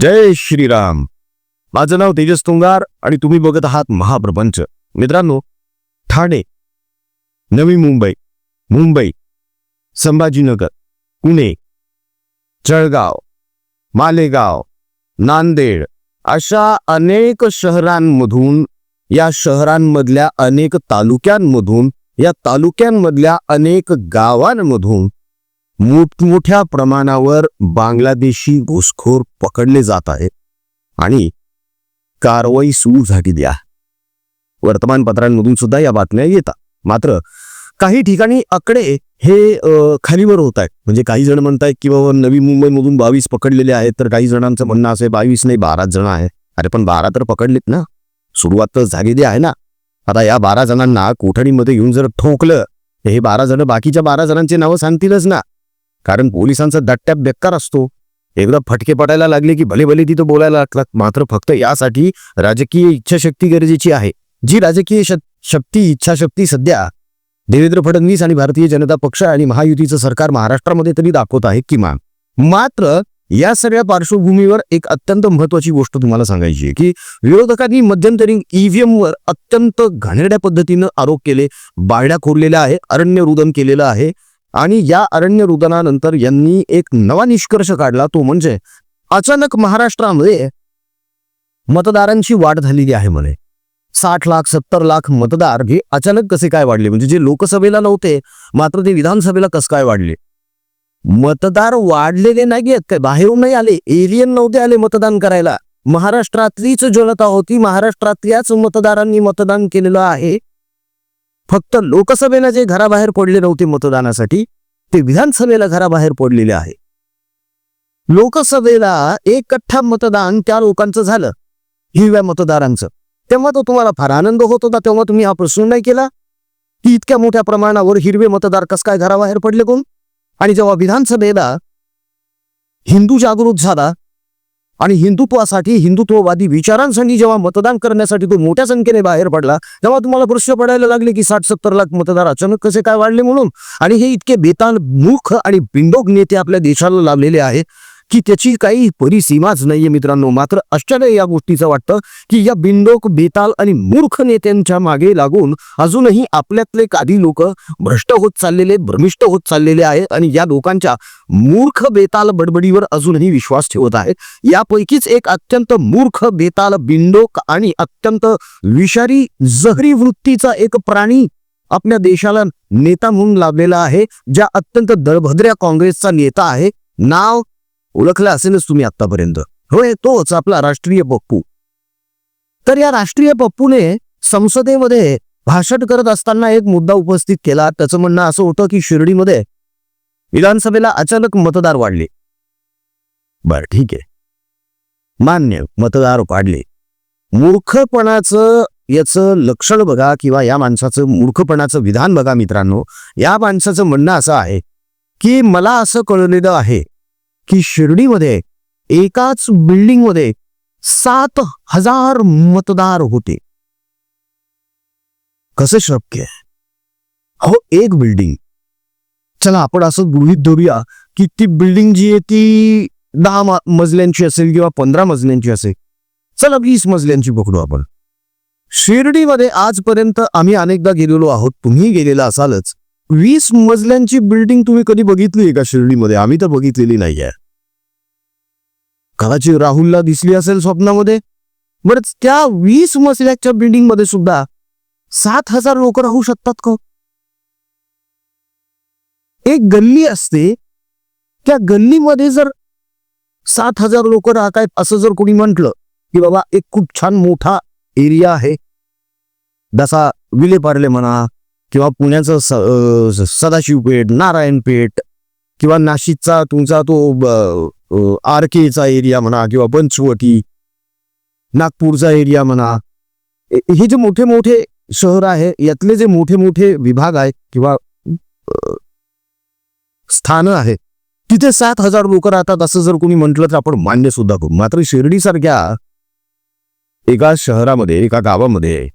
जय श्रीराम. माझं नाव तेजस तुंगार आणि तुम्ही बघत आहात महाप्रपंच. मित्रांनो ठाणे नवी मुंबई मुंबई संभाजीनगर पुणे जळगाव मालेगाव नांदेड अशा अनेक शहरांमधून या शहरांमधल्या अनेक तालुक्यांमधून या तालुक्यांमधल्या अनेक गावांमधून मोठमोठ्या प्रमाणावर बांगलादेशी घुसखोर पकडले जात आहेत आणि कारवाई सुरू झालेली आहे. वर्तमानपत्रांमधून सुद्धा या बातम्या येतात. मात्र काही ठिकाणी आकडे हे खालीवर होत आहेत. म्हणजे काही जण म्हणतायत की बाबा नवी मुंबईमधून बावीस पकडलेले आहेत तर काही जणांचं म्हणणं असं आहे बावीस नाही बाराच जण आहे अरे पण बारा तर पकडलेत ना. सुरुवात तर झालेली आहे ना. आता या बारा जणांना कोठडीमध्ये येऊन जर ठोकलं तर हे बारा जण बाकीच्या बारा जणांची नावं सांगतीलच ना. कारण पोलिसांचा दट्ट्या बेकार असतो. एकदा फटके पडायला लागले की भले भले तिथं बोलायला लागतात. मात्र फक्त यासाठी राजकीय इच्छाशक्ती गरजेची आहे. जी राजकीय श- शक्ती इच्छाशक्ती सध्या देवेंद्र फडणवीस आणि भारतीय जनता पक्ष आणि महायुतीचं सरकार महाराष्ट्रामध्ये तरी दाखवत आहे किमान मात्र या सगळ्या पार्श्वभूमीवर एक अत्यंत महत्वाची गोष्ट तुम्हाला सांगायची आहे की विरोधकांनी मध्यंतरी ईव्हीएमवर अत्यंत घाणेरड्या पद्धतीनं आरोप केले. बाळड्या खोडलेल्या आहे अरण्य रुदन केलेलं आहे. आणि या अरण्य रुदनानंतर यांनी एक नवा निष्कर्ष काढला तो म्हणजे अचानक महाराष्ट्रामध्ये मतदारांची वाढ झालेली आहे म्हणे. साठ लाख सत्तर लाख मतदार हे अचानक कसे काय वाढले? म्हणजे जे लोकसभेला नव्हते मात्र ते विधानसभेला कसं काय वाढले? मतदार वाढलेले नाही आहेत काय? बाहेरून नाही आले. एलियन नव्हते आले मतदान करायला. महाराष्ट्रातलीच जनता होती. महाराष्ट्रातल्याच मतदारांनी मतदान केलेलं आहे. फक्त लोकसभेला जे घराबाहेर पडले नव्हते मतदानासाठी ते विधानसभेला घराबाहेर पडलेले आहे. लोकसभेला एक कठ्ठा मतदान त्या लोकांचं झालं हिरव्या मतदारांचं. तेव्हा तो तुम्हाला फार आनंद होत होता तेव्हा तुम्ही हा प्रश्न नाही केला की इतक्या मोठ्या प्रमाणावर हिरवे मतदार कस काय घराबाहेर पडले कोण? आणि जेव्हा विधानसभेला हिंदू जागृत झाला आणि हिंदुत्वासाठी हिंदुत्ववादी विचारांसाठी जेव्हा मतदान करण्यासाठी तो मोठ्या संख्येने बाहेर पडला तेव्हा तुम्हाला प्रश्न पडायला लागले की साठ सत्तर लाख मतदार अचानक कसे काय वाढले म्हणून? आणि हे इतके बेताल मूख आणि बिंडोक नेते आपल्या देशाला लाभलेले आहे की त्याची काही परिसीमाच नाहीये मित्रांनो. मात्र आश्चर्य या गोष्टीचं वाटतं की या बिंडोक बेताल आणि मूर्ख नेत्यांच्या मागे लागून अजूनही आपल्यातले काही लोक भ्रष्ट होत चाललेले भ्रमिष्ट होत चाललेले आहेत आणि या लोकांच्या मूर्ख बेताल बडबडीवर अजूनही विश्वास ठेवत आहेत. यापैकीच एक अत्यंत मूर्ख बेताल बिंडोक आणि अत्यंत विषारी जहरी वृत्तीचा एक प्राणी आपल्या देशाला नेता म्हणून लाभलेला आहे ज्या अत्यंत दळभद्र्या काँग्रेसचा नेता आहे. नाव ओळखला असेलच तुम्ही आतापर्यंत होय तोच आपला राष्ट्रीय पप्पू. तर या राष्ट्रीय पप्पूने संसदेमध्ये भाषण करत असताना एक मुद्दा उपस्थित केला. त्याचं म्हणणं असं होतं की शिर्डीमध्ये विधानसभेला अचानक मतदार वाढले. बर ठीक आहे. मान्य मतदार वाढले. मूर्खपणाचं याचं लक्षण बघा किंवा या माणसाचं मूर्खपणाचं विधान बघा मित्रांनो. या माणसाचं म्हणणं असं आहे की मला असं कळलेलं आहे की शिर्डीमध्ये एकाच बिल्डिंगमध्ये सात हजार मतदार होते. कसं शक्य हो एक बिल्डिंग. चला आपण असं गृहित धरूया की ती बिल्डिंग जी आहे ती दहा मजल्यांची असेल किंवा पंधरा मजल्यांची असेल. चला वीस मजल्यांची पकडू आपण. शिर्डीमध्ये आजपर्यंत आम्ही अनेकदा गेलेलो आहोत तुम्ही गेलेला असालच. वीस मजल्यांची बिल्डिंग तुम्ही कधी बघितली आहे का शिर्डीमध्ये? आम्ही तर बघितलेली नाहीये. कदाचित राहुलला दिसली असेल स्वप्नामध्ये. बरंच त्या वीस मजल्याच्या बिल्डिंगमध्ये सुद्धा सात हजार लोक राहू शकतात का? एक गल्ली असते. त्या गल्लीमध्ये जर सात हजार लोक राहत आहेत असं जर कोणी म्हटलं की बाबा एक खूप छान मोठा एरिया आहे. जसा विलेपार्ले म्हणा किंवा पुण्याचं स- सदाशिवपेठ नारायणपेठ किंवा नाशिकचा तुमचा तो आर केचा एरिया म्हणा किंवा पंचवटी नागपूरचा एरिया म्हणा हे जे मोठे मोठे शहर आहे यातले जे मोठे मोठे विभाग आहेत किंवा स्थान स्थानं आहेत तिथे सात हजार लोक राहतात असं जर कोणी म्हटलं तर आपण मान्य सुद्धा करू. मात्र शिर्डीसारख्या एका शहरामध्ये एका गावामध्ये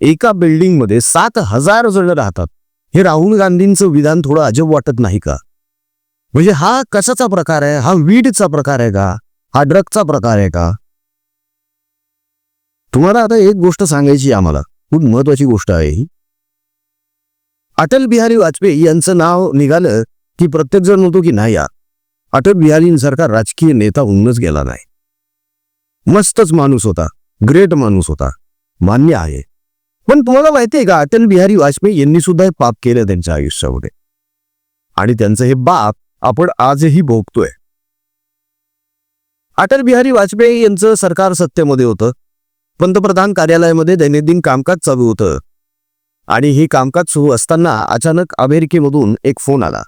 एका बिल्डिंगमध्ये सात हजार जण राहतात. हे राहुल गांधींचं विधान थोडं अजब वाटत नाही का? म्हणजे हा कशाचा प्रकार आहे? हा वीडचा प्रकार आहे का? हा ड्रगचा प्रकार आहे का? तुम्हाला आता एक गोष्ट सांगायची आम्हाला. खूप महत्वाची गोष्ट आहे ही. अटल बिहारी वाजपेयी यांचं नाव निघालं की प्रत्येक जण म्हणतो की नाही यार. अटल बिहारींसारखा राजकीय नेता होऊनच गेला नाही. मस्तच माणूस होता. ग्रेट माणूस होता. मान्य आहे. पण तुम्हाला माहितीये का? अटल बिहारी वाजपेयी यांनी सुद्धा हे पाप केलं त्यांच्या आयुष्यामध्ये. आणि त्यांचं हे बाप आपण आजही भोगतोय. अटल बिहारी वाजपेयी यांचं सरकार सत्तेमध्ये होतं. पंतप्रधान कार्यालयामध्ये दैनंदिन कामकाज चालू होतं. आणि हे कामकाज सुरू असताना अचानक अमेरिकेमधून एक फोन आला.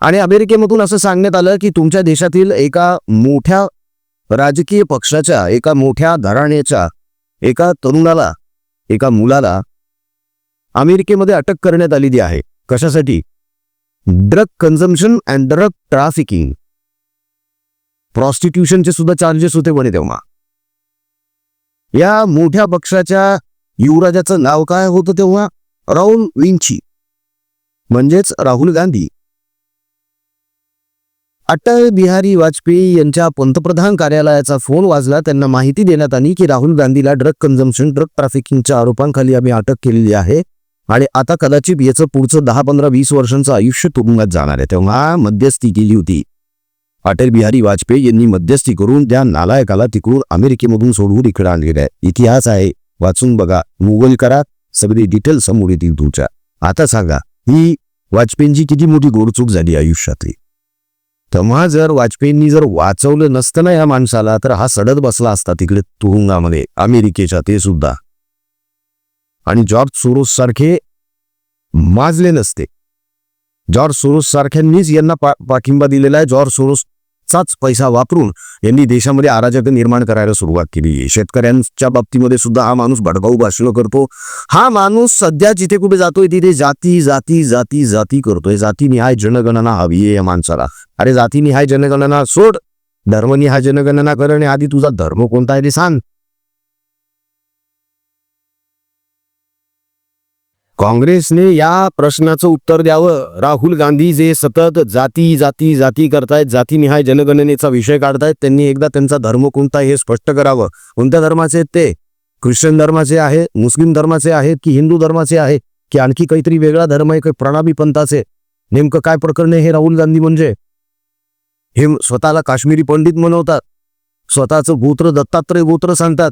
आणि अमेरिकेमधून असं सांगण्यात आलं की तुमच्या देशातील एका मोठ्या राजकीय पक्षाच्या एका मोठ्या घराण्याच्या एका तरुणाला एका मुलाला अमेरिकेमध्ये अटक करण्यात आलेली आहे. कशासाठी? ड्रग कन्झम्पशन अँड ड्रग ट्राफिकिंग प्रॉस्टिट्यूशनचे सुद्धा चार्जेस होते म्हणे तेव्हा. या मोठ्या पक्षाच्या युवराजाचं नाव काय होतं तेव्हा? राहुल विंची. म्हणजेच राहुल गांधी. अटल बिहारी वाजपेयी यांच्या पंतप्रधान कार्यालयाचा फोन वाजला. त्यांना माहिती देण्यात आली की राहुल गांधीला ड्रग कन्झम्पशन ड्रग ट्रॅफिकिंगच्या आरोपांखाली आम्ही अटक केलेली आहे. आणि आता कदाचित याचं पुढचं दहा पंधरा वीस वर्षांचं आयुष्य तुरुंगात जाणार आहे. तेव्हा मध्यस्थी केली होती. अटल बिहारी वाजपेयी यांनी मध्यस्थी करून त्या नालायकाला तिकडून अमेरिकेमधून सोडवून इकडे आणलेला आहे. इतिहास आहे. वाचून बघा. गुगल करा. सगळी डिटेल समोर येतील तुमच्या. आता सांगा ही वाजपेयींची किती मोठी गोडचूक झाली आयुष्यातली? तेव्हा जर वाजपेयींनी जर वाचवलं नसतं ना या माणसाला तर हा सडत बसला असता तिकडे तुरुंगामध्ये अमेरिकेच्या ते सुद्धा. आणि जॉर्ज सोरोस सारखे माजले नसते. जॉर्ज सोरोस सारख्यांनीच यांना पा पाठिंबा दिलेला आहे. जॉर्ज सोरोसचाच पैसा वापरून यांनी देशामध्ये अराजक निर्माण करायला सुरुवात केली. शेतकऱ्यांच्या बाबतीमध्ये सुद्धा हा माणूस भडकाऊ भाषण करतो. हा माणूस सध्या जिथे कुठे जातोय तिथे जाती जाती जाती जाती करतोय. जातीनिहाय जनगणना हवी आहे या माणसाला. अरे जातीनिहाय जनगणना सोड. धर्मनिहाय जनगणना करणे आधी तुझा धर्म कोणता आहे ते सांग. काँग्रेसने या प्रश्नाचं उत्तर द्यावं. राहुल गांधी जे सतत जाती जाती जाती करतायत जातीनिहाय जनगणनेचा विषय काढतायत त्यांनी एकदा त्यांचा धर्म कोणता हे स्पष्ट करावं. कोणत्या धर्माचे आहेत ते? ख्रिश्चन धर्माचे आहे मुस्लिम धर्माचे आहेत की हिंदू धर्माचे आहे? की आणखी काहीतरी वेगळा धर्म आहे काही प्रणामी पंथाचे? नेमकं काय प्रकरण आहे हे राहुल गांधी म्हणजे? हे स्वतःला काश्मीरी पंडित म्हणवतात स्वतःचं गोत्र दत्तात्रय गोत्र सांगतात.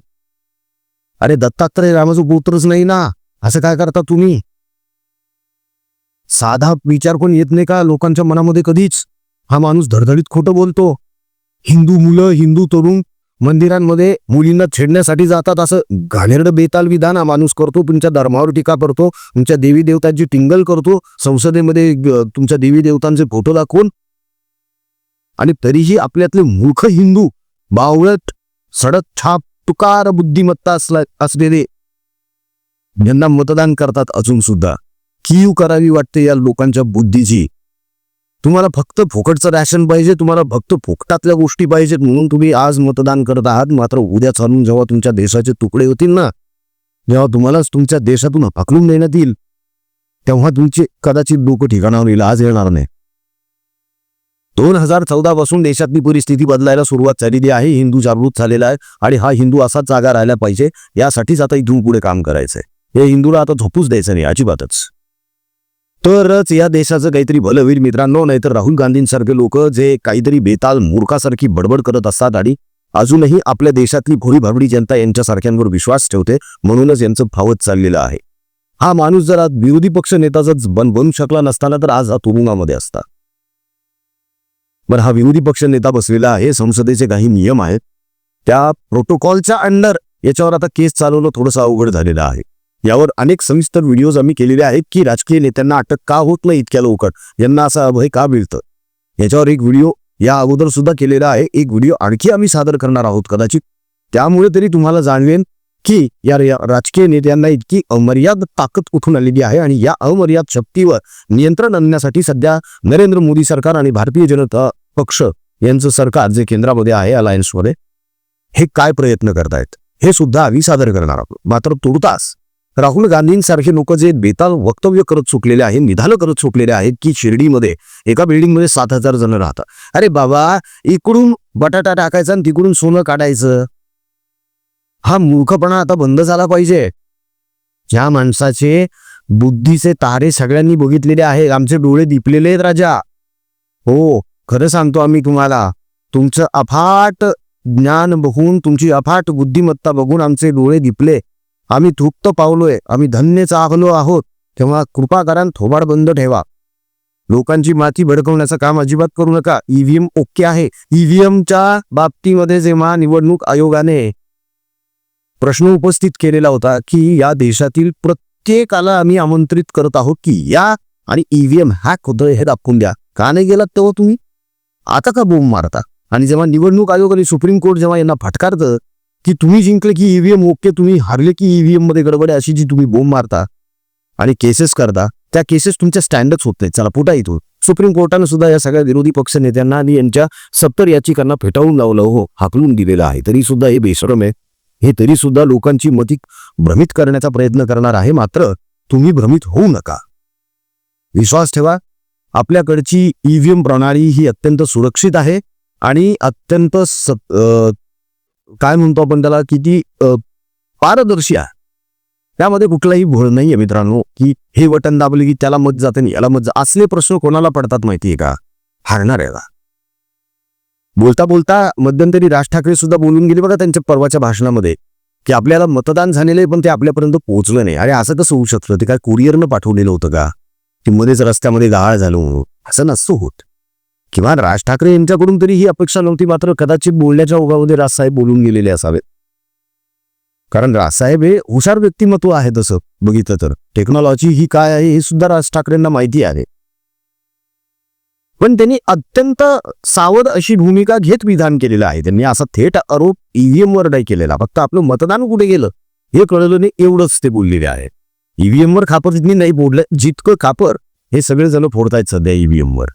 अरे दत्तात्रय रामाचं गोत्रच नाही ना? असं काय करता तुम्ही? साधा विचार कोण येत नाही का लोकांच्या मनामध्ये कधीच? हा माणूस धडधडीत खोटं बोलतो. हिंदू मुलं हिंदू तरुण मंदिरांमध्ये मुलींना छेडण्यासाठी जातात असं घाणेरडं बेताल विधान हा माणूस करतो. तुमच्या धर्मावर टीका करतो. तुमच्या देवी देवतांची टिंगल करतो. संसदेमध्ये तुमच्या देवी देवतांचे फोटो दाखवून. आणि तरीही आपल्यातले मूर्ख हिंदू बावळट सडक छाप तुकार बुद्धिमत्ता असला असलेले ज्यांना मतदान करतात अजून सुद्धा. कीव करावी वाटते या लोकांच्या बुद्धीची? तुम्हाला फक्त फुकटचं रॅशन पाहिजे तुम्हाला फक्त फुकटातल्या गोष्टी पाहिजेत म्हणून तुम्ही आज मतदान करत आहात. मात्र उद्या चालून जेव्हा तुमच्या देशाचे तुकडे होतील ना जेव्हा तुम्हालाच तुमच्या देशातून हकलून देण्यात येईल तेव्हा तुमचे कदाचित डोकं ठिकाणावर येईल. आज येणार नाही. दोन हजार चौदा पासून देशातली परिस्थिती बदलायला सुरुवात झालेली आहे. हिंदू जागृत झालेला आहे आणि हा हिंदू असाच जागा राहिला पाहिजे. यासाठीच आता इथून पुढे काम करायचंय. हे हिंदूला आता झोपूच द्यायचं नाही अजिबातच. तरच या देशाचं काहीतरी भलं होईल मित्रांनो नाहीतर राहुल गांधींसारखे लोक जे काहीतरी बेताल मूर्खासारखी बडबड करत असतात आणि अजूनही आपल्या देशातली भोळी भाबडी जनता यांच्यासारख्यांवर विश्वास ठेवते म्हणूनच यांचं फावत चाललेलं आहे. हा माणूस जर आज विरोधी पक्ष नेताच बन बनू शकला नसताना तर आज हा तुरुंगामध्ये असता. बरं हा विरोधी पक्ष नेता बसलेला आहे संसदेचे काही नियम आहेत. त्या प्रोटोकॉलच्या अंडर याच्यावर आता केस चालवणं थोडंसं अवघड झालेलं आहे. यावर अनेक सविस्तर व्हिडिओज आम्ही केलेले आहेत की राजकीय नेत्यांना अटक का होत नाही इतक्या लवकर? यांना असा अभय का मिळतं याच्यावर एक व्हिडिओ या अगोदर सुद्धा केलेला आहे. एक व्हिडिओ आणखी आम्ही सादर करणार आहोत कदाचित. त्यामुळे तरी तुम्हाला जाणवेन की या राजकीय नेत्यांना इतकी अमर्याद ताकद उठून आलेली आहे आणि या अमर्याद शक्तीवर नियंत्रण आणण्यासाठी सध्या नरेंद्र मोदी सरकार आणि भारतीय जनता पक्ष यांचं सरकार जे केंद्रामध्ये आहे अलायन्समध्ये हे काय प्रयत्न करतायत? हे सुद्धा आम्ही सादर करणार आहोत. मात्र तुर्तास राहुल गांधींसारखे लोक जे बेताल वक्तव्य करत चुकलेले आहेत निधालं करत चुकलेले आहेत की शिर्डीमध्ये एका बिल्डिंगमध्ये सात हजार जण राहतात. अरे बाबा इकडून बटाटा टाकायचा आणि तिकडून सोनं काढायचं. हा मूर्खपणा आता बंद झाला पाहिजे. ज्या माणसाचे बुद्धीचे तारे सगळ्यांनी बघितलेले आहेत आमचे डोळे दिपलेले आहेत राजा. हो खरं सांगतो आम्ही तुम्हाला तुमचं अफाट ज्ञान बघून तुमची अफाट बुद्धिमत्ता बघून आमचे डोळे दिपले. आम्ही तृप्त पावलोय. आम्ही धन्य चाहलो आहोत. तेव्हा कृपा करा थोबाड बंद ठेवा. लोकांची माती भडकवण्याचं काम अजिबात करू नका. ईव्हीएम ओके आहे. ईव्हीएमच्या बाबतीमध्ये जेव्हा निवडणूक आयोगाने प्रश्न उपस्थित केलेला होता की या देशातील प्रत्येकाला आम्ही आमंत्रित करत आहोत की या आणि ईव्हीएम हॅक होतं हे दाखवून द्या. का नाही गेलात तेव्हा तुम्ही? आता का बोंब मारता? आणि जेव्हा निवडणूक आयोग आणि सुप्रीम कोर्ट जेव्हा यांना फटकारतं की तुम्ही जिंकले की ईव्हीएम ओके तुम्ही हारले की ईव्हीएममध्ये गडबड अशी जी तुम्ही बोंब मारता आणि केसेस करता त्या केसेस तुमच्या स्टँडच होत नाहीत. चला पुटा इथून. सुप्रीम कोर्टानं सुद्धा या सगळ्या विरोधी पक्ष नेत्यांना आणि यांच्या सत्तर याचिकांना फेटाळून लावलं. हो हाकलून दिलेलं आहे. तरी सुद्धा हे बेश्रम आहे. हे तरी सुद्धा लोकांची मती भ्रमित करण्याचा प्रयत्न करणार आहे. मात्र तुम्ही भ्रमित होऊ नका. विश्वास ठेवा. आपल्याकडची ईव्हीएम प्रणाली ही अत्यंत सुरक्षित आहे आणि अत्यंत सत- काय म्हणतो आपण त्याला किती ती पारदर्शी आहे. त्यामध्ये कुठलाही भोळ नाहीये मित्रांनो की हे बटन दाबले की त्याला मत जाते नाही. याला मत जा असले प्रश्न कोणाला पडतात माहितीये का? हारणार आहे का बोलता बोलता मध्यंतरी राज ठाकरे सुद्धा बोलून गेले बघा त्यांच्या परवाच्या भाषणामध्ये की आपल्याला मतदान झालेलं आहे पण ते आपल्यापर्यंत पोहोचलं नाही. अरे असं कसं होऊ शकतं? ते काय कुरिअरनं पाठवलेलं होतं का? की मध्येच रस्त्यामध्ये गाळ झालो असं नसतं होत. किंवा राज ठाकरे यांच्याकडून तरी ही अपेक्षा नव्हती मात्र कदाचित बोलण्याच्या ओघामध्ये राजसाहेब बोलून गेलेले असावेत. कारण राजसाहेब हे हुशार व्यक्तिमत्व आहे तसं बघितलं तर. टेक्नॉलॉजी ही काय आहे हे सुद्धा राज ठाकरेंना माहिती आहे. पण त्यांनी अत्यंत सावध अशी भूमिका घेत विधान केलेलं आहे. त्यांनी असा थेट आरोप ईव्हीएमवर नाही केलेला. फक्त आपलं मतदान कुठे गेलं हे कळलं नाही एवढंच ते बोललेले आहे. ईव्हीएम वर खापर तिथनी नाही बोललं जितकं खापर हे सगळे जण फोडतायत सध्या ईव्हीएम वर.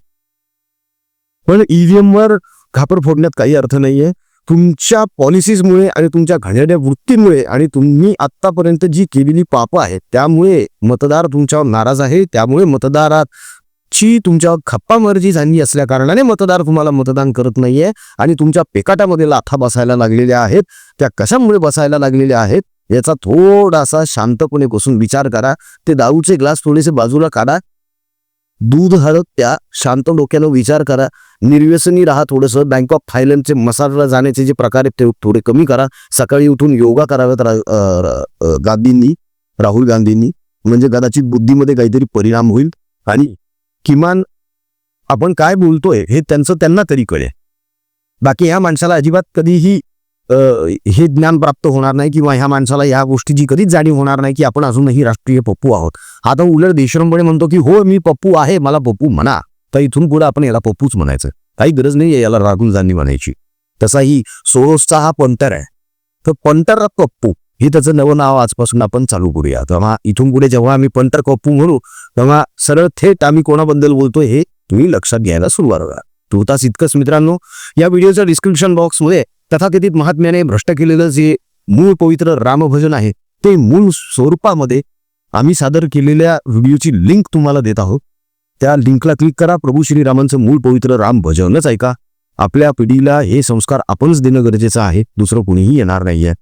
पण ईव्हीएमवर घापर फोडण्यात काही अर्थ नाहीये. तुमच्या पॉलिसीजमुळे आणि तुमच्या घड्याड्या वृत्तीमुळे आणि तुम्ही आतापर्यंत जी केलेली पापं आहेत त्यामुळे मतदार तुमच्यावर नाराज आहे. त्यामुळे मतदाराची तुमच्या खप्पा मर्जी झाली असल्या कारणाने मतदार तुम्हाला मतदान करत नाहीये आणि तुमच्या पेकाटामध्ये लाथा बसायला लागलेल्या आहेत. त्या कशामुळे बसायला लागलेल्या आहेत याचा थोडासा शांतपणे बसून विचार करा. ते दारूचे ग्लास थोडेसे बाजूला काढा. दूध हरत त्या शांत डोक्यानं विचार करा. निर्व्यसनी राहा थोडंसं. बँक ऑफ थायलंडचे मसाजला जाण्याचे जे प्रकार आहेत ते थोडे कमी करा. सकाळी उठून योगा कराव्यात रा- गांधींनी राहुल गांधींनी. म्हणजे कदाचित बुद्धीमध्ये काहीतरी परिणाम होईल. आणि किमान आपण काय बोलतोय हे त्यांचं त्यांना तरी कळेल. बाकी ह्या माणसाला अजिबात कधीही हे ज्ञान प्राप्त होणार नाही किंवा ह्या माणसाला ह्या गोष्टीची कधीच जाणीव होणार नाही की आपण अजूनही राष्ट्रीय पप्पू आहोत. आता उलट देशरमपणे म्हणतो की हो मी पप्पू आहे मला पप्पू म्हणा. तर इथून पुढे आपण याला पप्पूच म्हणायचं. काही गरज नाही याला राहुल गांधी म्हणायची तसाही सोरोसचा हा पंतर आहे. तर पंटर पप्पू हे त्याचं नवं नाव आजपासून आपण चालू करूया. तेव्हा इथून पुढे जेव्हा आम्ही पंटर पप्पू म्हणू तेव्हा सरळ थेट आम्ही कोणाबद्दल बोलतोय हे तुम्ही लक्षात घ्यायला सुरुवात करा. तुर्तास इतकंच मित्रांनो या व्हिडिओच्या डिस्क्रिप्शन बॉक्समध्ये तथाकथित महात्म्याने भ्रष्ट केलेलं जे मूळ पवित्र रामभजन आहे ते मूळ स्वरूपामध्ये आम्ही सादर केलेल्या व्हिडिओची लिंक तुम्हाला देत आहोत. त्या लिंकला क्लिक करा. प्रभू श्रीरामांचं मूळ पवित्र राम भजनच ऐका. आपल्या पिढीला हे संस्कार आपणच देणं गरजेचं आहे. दुसरं कुणीही येणार नाहीये.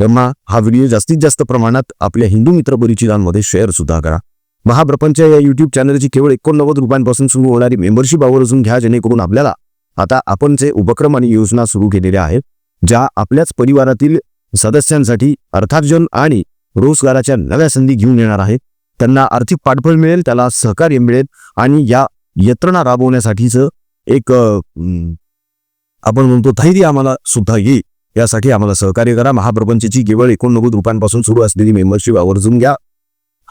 तेव्हा हा व्हिडिओ जास्तीत जास्त प्रमाणात आपल्या हिंदू मित्र परिचितांमध्ये शेअर सुद्धा करा. महाप्रपंच या युट्यूब चॅनलची केवळ एकोणनव्वद रुपयांपासून सुरू होणारी मेंबरशिप आवर्जून घ्या जेणेकरून आपल्याला आता आपण जे उपक्रम आणि योजना सुरू केलेल्या आहेत ज्या आपल्याच परिवारातील सदस्यांसाठी अर्थार्जन आणि रोजगाराच्या नव्या संधी घेऊन येणार आहेत त्यांना आर्थिक पाठबळ मिळेल त्याला सहकार्य मिळेल आणि या यंत्रणा राबवण्यासाठीचं एक आपण म्हणतो धैर्य आम्हाला सुद्धा येईल. यासाठी आम्हाला सहकार्य करा. महाप्रपंचची केवळ एकोणनव्वद रुपयांपासून सुरू असलेली मेंबरशिप आवर्जून घ्या.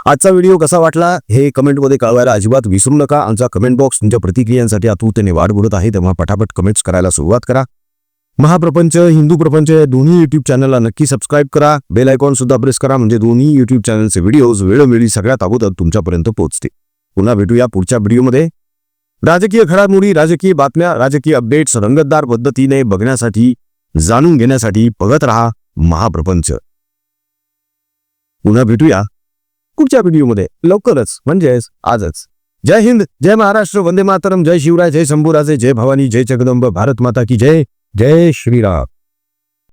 आजचा व्हिडिओ कसा वाटला हे कमेंटमध्ये कळवायला अजिबात विसरू नका. आमचा कमेंट बॉक्स तुमच्या प्रतिक्रियांसाठी आतुरतेने वाट बोलत आहे. तेव्हा पटापट कमेंट्स करायला सुरुवात करा. महाप्रपंच हिंदू प्रपंच या दोन्ही युट्यूब चॅनलला नक्की सबस्क्राईब करा. बेल आयकॉन सुद्धा प्रेस करा. म्हणजे दोन्ही युट्यूब चॅनलचे व्हिडिओज वेळोवेळी सगळ्यात अगोदर तुमच्यापर्यंत पोहोचते पुन्हा भेटूया पुढच्या व्हिडिओमध्ये राजकीय घडामोडी राजकीय बातम्या राजकीय अपडेट्स रंगतदार पद्धतीने बघण्यासाठी जाणून घेण्यासाठी बघत रहा महाप्रपंच. पुन्हा भेटूया. पुढच्या व्हिडिओमध्ये. लवकरच म्हणजेच आजच. जय हिंद जय महाराष्ट्र वंदे मातरम जय शिवराय जय शंभूराजे जय भवानी जय जगदंब भारत माता की जय जय श्रीराम.